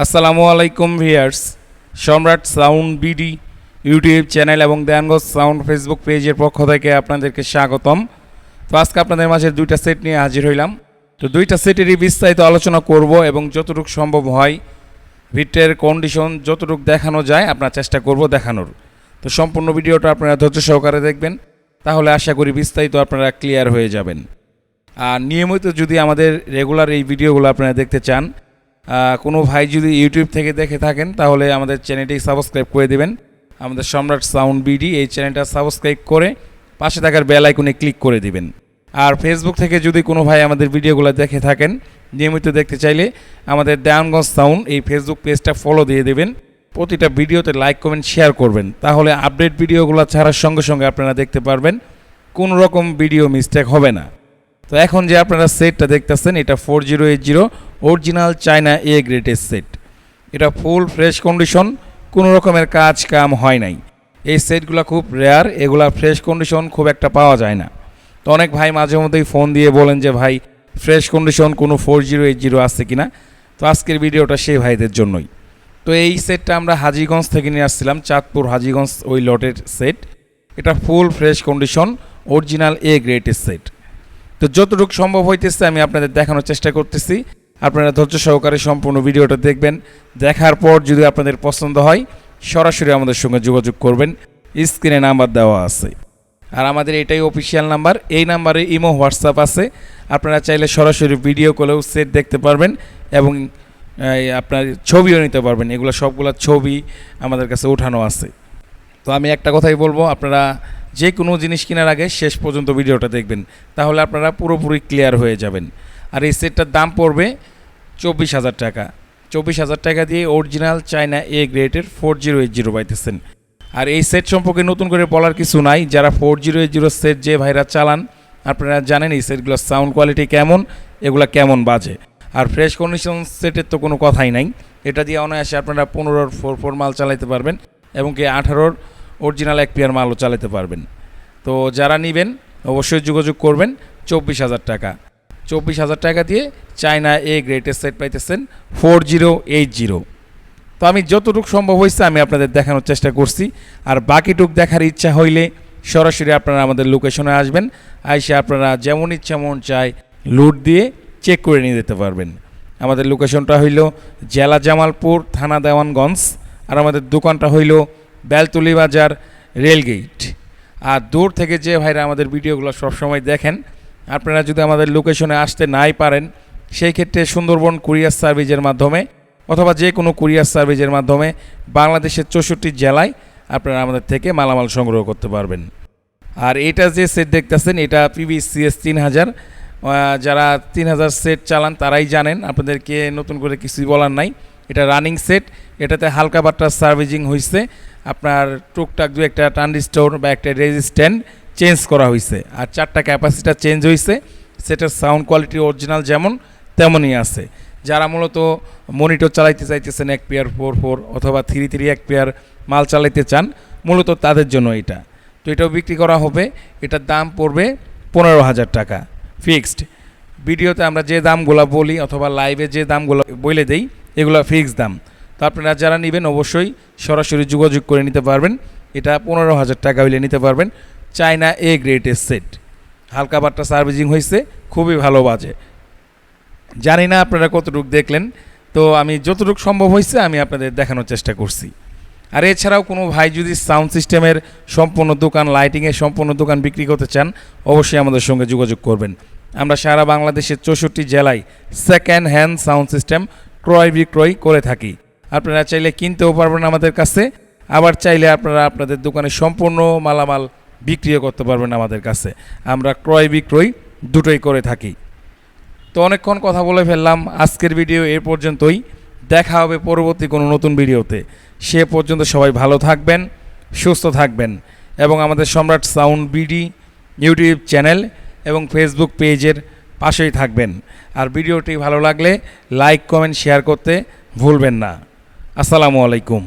আসসালামু আলাইকুম ভিয়ার্স। সম্রাট সাউন্ড বিডি ইউটিউব চ্যানেল এবং দেয়ানগঞ্জ সাউন্ড ফেসবুক পেজের পক্ষ থেকে আপনাদেরকে স্বাগতম। তো আজকে আপনাদের মাঝে দুইটা সেট নিয়ে হাজির হইলাম। তো দুইটা সেটেরই বিস্তারিত আলোচনা করব এবং যতটুকু সম্ভব হয়, ভিটের কন্ডিশন যতটুকু দেখানো যায়, আপনার চেষ্টা করব দেখানোর। তো সম্পূর্ণ ভিডিওটা আপনারা ধৈর্য সহকারে দেখবেন। তাহলে আশা করি বিস্তারিত আপনারা ক্লিয়ার হয়ে যাবেন। আর নিয়মিত যদি আমাদের রেগুলার এই ভিডিওগুলো আপনারা দেখতে চান কোনো ভাই যদি ইউটিউব থেকে দেখে থাকেন, তাহলে আমাদের চ্যানেলটি সাবস্ক্রাইব করে দেবেন। আমাদের সম্রাট সাউন্ড বিডি এই চ্যানেলটা সাবস্ক্রাইব করে পাশে থাকার বেল আইকনে ক্লিক করে দিবেন। আর ফেসবুক থেকে যদি কোনো ভাই আমাদের ভিডিওগুলো দেখে থাকেন, নিয়মিত দেখতে চাইলে আমাদের দেয়ানগঞ্জ সাউন্ড এই ফেসবুক পেজটা ফলো দিয়ে দেবেন। প্রতিটা ভিডিওতে লাইক কমেন্ট শেয়ার করবেন। তাহলে আপডেট ভিডিওগুলো ছাড়ার সঙ্গে সঙ্গে আপনারা দেখতে পারবেন, কোনো রকম ভিডিও মিস্টেক হবে না। তো এখন যে আপনারা সেটটা দেখতেছেন, এটা four zero eight zero original China A greater set. এটা ফুল ফ্রেশ কন্ডিশন, কোনো রকমের কাজ কাম হয় নাই। এই সেটগুলো খুব রেয়ার, এগুলা ফ্রেশ কন্ডিশন খুব একটা পাওয়া যায় না। তো অনেক ভাই মাঝে মধ্যেই ফোন দিয়ে বলেন যে, ভাই, ফ্রেশ কন্ডিশন কোনো ফোর জিরো এইট জিরো আছে কিনা? তো আজকের ভিডিওটা সেই ভাইদের জন্যই। তো এই সেটটা আমরা হাজিগঞ্জ থেকে নিয়ে আসছিলাম, চাঁদপুর হাজিগঞ্জ ওই লটের সেট। এটা full fresh condition, original A greater set. তো যতটুকু সম্ভব হইতেছে আমি আপনাদের দেখানোর চেষ্টা করতেছি। আপনারা ধৈর্য সহকারে সম্পূর্ণ ভিডিওটা দেখবেন। দেখার পর যদি আপনাদের পছন্দ হয়, সরাসরি আমাদের সঙ্গে যোগাযোগ করবেন। স্ক্রিনে নাম্বার দেওয়া আছে। আর আমাদের এটাই অফিসিয়াল নাম্বার। এই নাম্বারে ইমো, হোয়াটসঅ্যাপ আছে। আপনারা চাইলে সরাসরি ভিডিও কলেও সেট দেখতে পারবেন এবং আপনার ছবিও নিতে পারবেন। এগুলো সবগুলো ছবি আমাদের কাছে ওঠানো আছে। তো আমি একটা কথাই বলব, আপনারা যে কোনো জিনিস কেনার আগে শেষ পর্যন্ত ভিডিওটা দেখবেন। তাহলে আপনারা পুরোপুরি ক্লিয়ার হয়ে যাবেন। আর এই সেটটার দাম পড়বে চব্বিশ হাজার টাকা। চব্বিশ হাজার টাকা দিয়ে অরিজিনাল চায়না এ গ্রেডের ফোর জিরো এইট জিরো পাইতেছেন। আর এই সেট সম্পর্কে নতুন করে বলার কিছু নাই। যারা four zero eight zero set যে ভাইরা চালান, আপনারা জানেন এই সেটগুলোর সাউন্ড কোয়ালিটি কেমন, এগুলো কেমন বাজে। আর ফ্রেশ কন্ডিশন সেটের তো কোনো কথাই নাই। এটা দিয়ে অনায়াসে আপনারা পনেরোর ফোর ফোর মাল চালাতে পারবেন এবং কি আঠারোর অরিজিনাল এক পেয়ার মালও চালাতে পারবেন। তো যারা নেবেন, অবশ্যই যোগাযোগ করবেন। চব্বিশ হাজার টাকা। চব্বিশ হাজার টাকা দিয়ে চায়না এ গ্রেটের সেট পাইতেছেন ফোর জিরো এইট জিরো। তো আমি যতটুকু সম্ভব হয়েছে আমি আপনাদের দেখানোর চেষ্টা করছি। আর বাকিটুক দেখার ইচ্ছা হইলে সরাসরি আপনারা আমাদের লোকেশনে আসবেন। আইসে আপনারা যেমন ইচ্ছা মন চায় লুট দিয়ে চেক করে নিয়ে যেতে পারবেন। আমাদের লোকেশনটা হইল জেলা জামালপুর, থানা দেওয়ানগঞ্জ। আর আমাদের দোকানটা হইল বেলতুলি বাজার রেলগেট আর দূর থেকে যে ভাইরা আমাদের ভিডিওগুলো সবসময় দেখেন আপনারা যদি আমাদের লোকেশনে আসতে নাই পারেন, সেই ক্ষেত্রে সুন্দরবন কুরিয়ার সার্ভিসের মাধ্যমে অথবা যে কোনো কুরিয়ার সার্ভিসের মাধ্যমে বাংলাদেশের চৌষট্টি জেলায় আপনারা আমাদের থেকে মালামাল সংগ্রহ করতে পারবেন। আর এটা যে সেট দেখতেছেন, এটা পিবিসিএস তিন হাজার। যারা তিন হাজার সেট চালান, তারাই জানেন, আপনাদেরকে নতুন করে কিছুই বলার নাই। এটা রানিং সেট, এটাতে হালকা বাট্টার সার্ভিসিং হয়েছে আপনার টুকটাক দু একটা ট্রানজিস্টর বা একটা রেজিস্ট্যান্ট চেঞ্জ করা হয়েছে আর চারটা ক্যাপাসিটার চেঞ্জ হয়েছে সেটার সাউন্ড কোয়ালিটি অরিজিনাল যেমন, তেমনই আছে। যারা মূলত মনিটর চালাইতে চাইতেছেন এক পেয়ার ফোর ফোর অথবা থ্রি থ্রি এক পেয়ার মাল চালাইতে চান, মূলত তাদের জন্য এটা। তো এটাও বিক্রি করা হবে, এটার দাম পড়বে পনেরো হাজার টাকা, ফিক্সড। ভিডিওতে আমরা যে দামগুলো বলি অথবা লাইভে যে দামগুলো বলে দেই, এগুলো ফিক্সড দাম। তো আপনারা যারা নেবেন অবশ্যই সরাসরি যোগাযোগ করে নিতে পারবেন, এটা পনেরো হাজার টাকা হইলে নিতে পারবেন। চায়না এ গ্রেটের সেট হালকা বাট্টা সার্ভিসিং হয়েছে খুবই ভালো বাজে। জানি না আপনারা কতটুকু দেখলেন, তো আমি যতটুকু সম্ভব হয়েছে আমি আপনাদের দেখানোর চেষ্টা করছি। আর এছাড়াও কোনো ভাই যদি সাউন্ড সিস্টেমের সম্পূর্ণ দোকান লাইটিংয়ের সম্পূর্ণ দোকান বিক্রি করতে চান, অবশ্যই আমাদের সঙ্গে যোগাযোগ করবেন। আমরা সারা বাংলাদেশের চৌষট্টি জেলায় সেকেন্ড হ্যান্ড সাউন্ড সিস্টেম ক্রয় বিক্রয় করে থাকি। আপনারা চাইলে কিনতেও পারবেন আমাদের কাছে। আবার চাইলে আপনারা আপনাদের দোকানে সম্পূর্ণ মালামাল বিক্রিও করতে পারবেন আমাদের কাছে। আমরা ক্রয় বিক্রয় দুটোই করে থাকি। তো অনেকক্ষণ কথা বলে ফেললাম। আজকের ভিডিও এ পর্যন্তই। দেখা হবে পরবর্তী কোনো নতুন ভিডিওতে। সে পর্যন্ত সবাই ভালো থাকবেন, সুস্থ থাকবেন এবং আমাদের Samrat sound BD YouTube channel এবং ফেসবুক পেজের পাশেই থাকবেন। আর ভিডিওটি ভালো লাগলে লাইক, কমেন্ট, শেয়ার করতে ভুলবেন না। আসসালামু আলাইকুম।